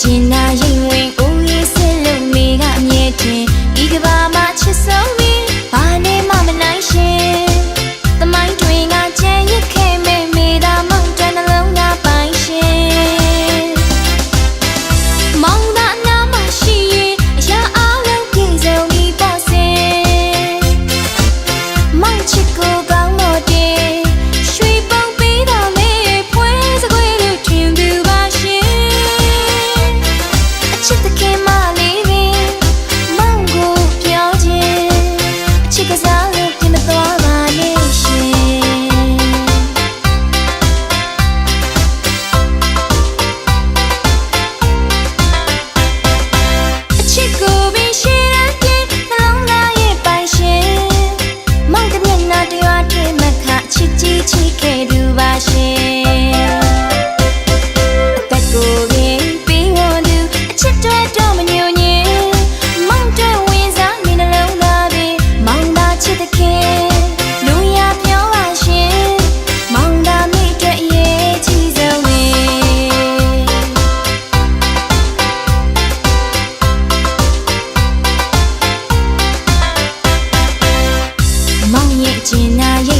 ချင်နာရ ရဲ့ကျင်နာရ